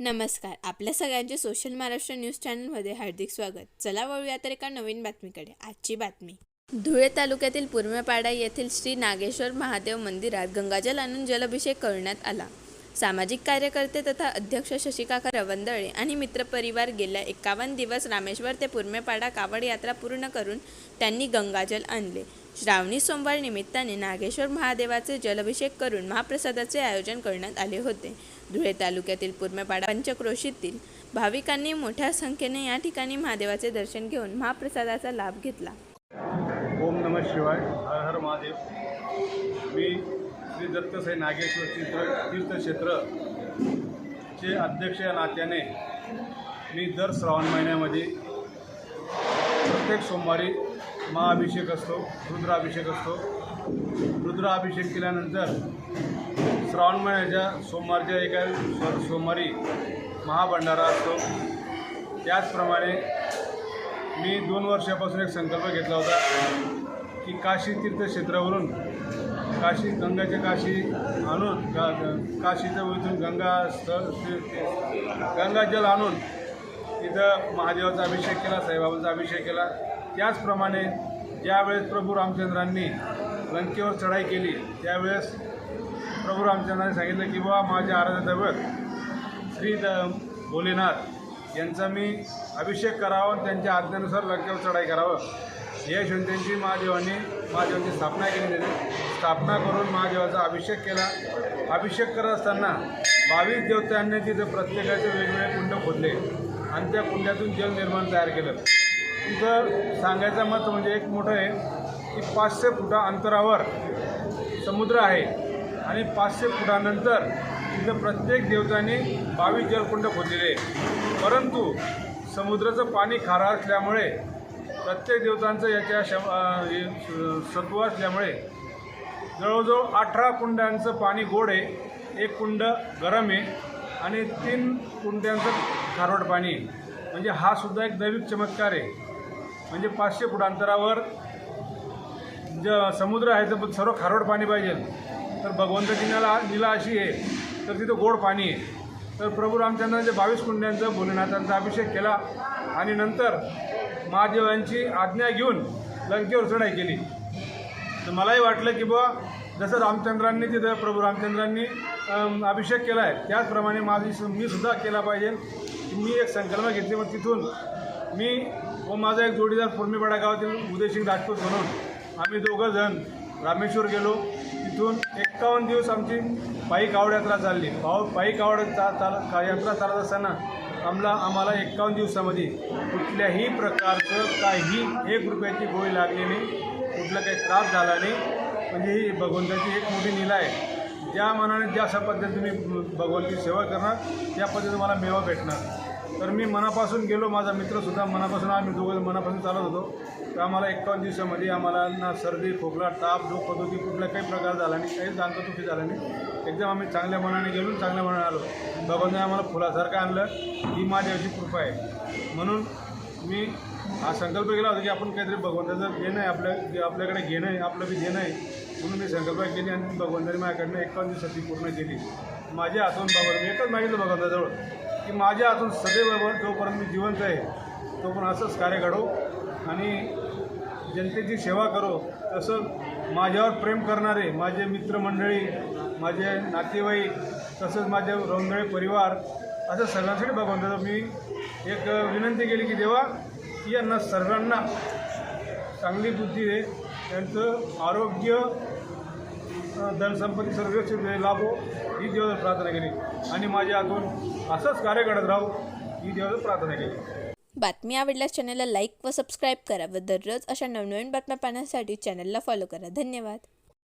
नमस्कार. आपल्या सगळ्यांचे सोशल महाराष्ट्र न्यूज चॅनलमध्ये हार्दिक स्वागत. चला वळूया तर एका नवीन बातमीकडे. आजची बातमी. धुळे तालुक्यातील पूर्वेपाडा येथील श्री नागेश्वर महादेव मंदिरात गंगाजल आणून जलाभिषेक करण्यात आला. सामाजिक कार्यकर्ते तथा अध्यक्ष शशिकाका रवंदळे आणि मित्रपरिवार गेल्या एकावन्न दिवस रामेश्वर ते पूर्मेपाडा कावड यात्रा पूर्ण करून त्यांनी गंगाजल आणले. श्रावणी सोमवार निमित्ताने नागेश्वर महादेवाचे जलाभिषेक करून महाप्रसादाचे आयोजन करण्यात आले होते. धुळे तालुक्यातील पूर्मेपाडा पंचक्रोशीतील भाविकांनी मोठ्या संख्येने या ठिकाणी महादेवाचे दर्शन घेऊन महाप्रसादाचा लाभ घेतला. ओम नम शिवाय हर हर महादेव. मी श्री दत्तसाई नागेश्वर तीर्थ तीर्थक्षेत्र चे अध्यक्ष या नात्याने मी दर श्रावण महिन्यामध्ये प्रत्येक सोमवारी महाअभिषेक असतो रुद्राभिषेक असतो. रुद्राभिषेक केल्यानंतर श्रावण महिन्याच्या सोमवारच्या एका सोमवारी महाभंडारा असतो. त्याचप्रमाणे मी दोन वर्षापासून एक संकल्प घेतला होता की काशी तीर्थक्षेत्रावरून काशी गंगाच्या काशी आणून का काशीचं इथून गंगा स्थळ गंगाजल आणून तिथं महादेवाचा अभिषेक केला साईबाबांचा अभिषेक केला. त्याचप्रमाणे ज्यावेळेस प्रभू रामचंद्रांनी लंकेवर चढाई केली त्यावेळेस प्रभू रामचंद्रांनी सांगितलं की बाबा माझ्या आराध्य दैवत श्री द भोलेनाथ यांचा मी अभिषेक करावा आणि त्यांच्या आज्ञेनुसार लंकेवर चढाई करावं. या हिशोबाने त्यांची महादेवांनी महादेवांची स्थापना केली. त्याने स्थापना करून महादेवाचा अभिषेक केला. अभिषेक करत असताना बावीस देवतांनी तिथे प्रत्येकाचे वेगवेगळे कुंड खोदले आणि त्या कुंड्यातून जल निर्माण तयार केलं. तिथं सांगायचं मत म्हणजे एक मोठं आहे की पाचशे फुटा अंतरावर समुद्र आहे आणि पाचशे फुटानंतर तिथं प्रत्येक देवताने बावीस जलकुंड खोदलेले परंतु समुद्राचं पाणी खारं असल्यामुळे प्रत्येक देवतांचं याच्या शम सत्व असल्यामुळे जवळजवळ अठरा कुंड्यांचं पाणी गोड आहे एक कुंड गरम आहे आणि तीन कुंड्यांचं खारवट पाणी म्हणजे हा सुद्धा एक दैविक चमत्कार आहे. म्हणजे पाचशे फूट अंतरावर. ज समुद्र आहे तर सर्व खारवट पाणी पाहिजे. तर भगवंताची निला निला अशी आहे तर तिथं गोड पाणी आहे. तर प्रभू रामचंद्रांच्या बावीस कुंड्यांचा भोलेनाथांचा अभिषेक केला आणि नंतर महादेवांची आज्ञा घेऊन लंकेवर चढाई केली. तर मलाही वाटलं की बुवा जसं रामचंद्रांनी तिथं प्रभू रामचंद्रांनी अभिषेक केला आहे त्याचप्रमाणे माझी सु- मी सुद्धा केला पाहिजे. मी एक संकल्प घेतली मग तिथून मी व माझा एक जोडीदार फुर्मीपाडा गावातील उदयसिंग राजपूत म्हणून आम्ही दोघं जण रामेश्वर गेलो. तिथून एक्कावन्न दिवस आमची पायी कावड यात्रा चालली. पाव पायी कावड चा चाल यात्रा चालत असताना आम्हाला आम्हाला एक्कावन्न दिवसामध्ये कुठल्याही प्रकारचं काही एक रुपयाची गोळी लागली नाही. कुठला काही त्रास झाला नाही. म्हणजे ही भगवंताची एक मोठी निला आहे. ज्या मनाने ज्या अशा पद्धतीने भगवंताची सेवा करणार त्या पद्धतीने मला मेवा भेटणार. तर मी मनापासून गेलो माझा मित्रसुद्धा मनापासून आम्ही दोघं मनापासून चालत होतो. तर आम्हाला एकावन्न दिवसामध्ये आम्हाला ना सर्दी खोकला ताप डोकं कुठला काही प्रकार झाला नाही काहीच दांतदुखी झाला नाही. एकदम आम्ही चांगल्या मनाने गेलो चांगल्या मनाने आलो. बाबांनी आम्हाला फुलासारखं आणलं. ही माझ्याची कृपा आहे. म्हणून मी हा संकल्प केला होता की आपण काहीतरी भगवंताचं घेणं आहे आपल्या जे आपल्याकडे घेणं आहे आपलं बी घेणं आहे. म्हणून मी संकल्प केली आणि भगवंताने माझ्याकडनं एकावन्न दिवसात ती पूर्ण केली. माझ्या हातून बाबा मी एकच मागितलं भगवंताजवळ. की माझ्या अजून सदैव जोपर्यंत मी जिवंत आहे तो पण असंच कार्य घडो आणि जनतेची सेवा करो. तसं माझ्यावर प्रेम करणारे माझे मित्रमंडळी माझे नातेवाईक तसंच माझे रौंदळे परिवार असं सगळ्यांसाठी भगवंताचं मी एक विनंती केली की देवा यांना सर्वांना चांगली बुद्धी दे. त्यांचं आरोग्य धनसंपत्ती सर्व लाभो ही देवाला प्रार्थना केली. आणि माझ्या हातून असंच कार्य घडत राहू ही देवाला प्रार्थना केली. बातमी आवडल्यास चॅनलला लाईक व सबस्क्राईब करा व दररोज अशा नवनवीन बातम्या पाहण्यासाठी चॅनलला फॉलो करा. धन्यवाद.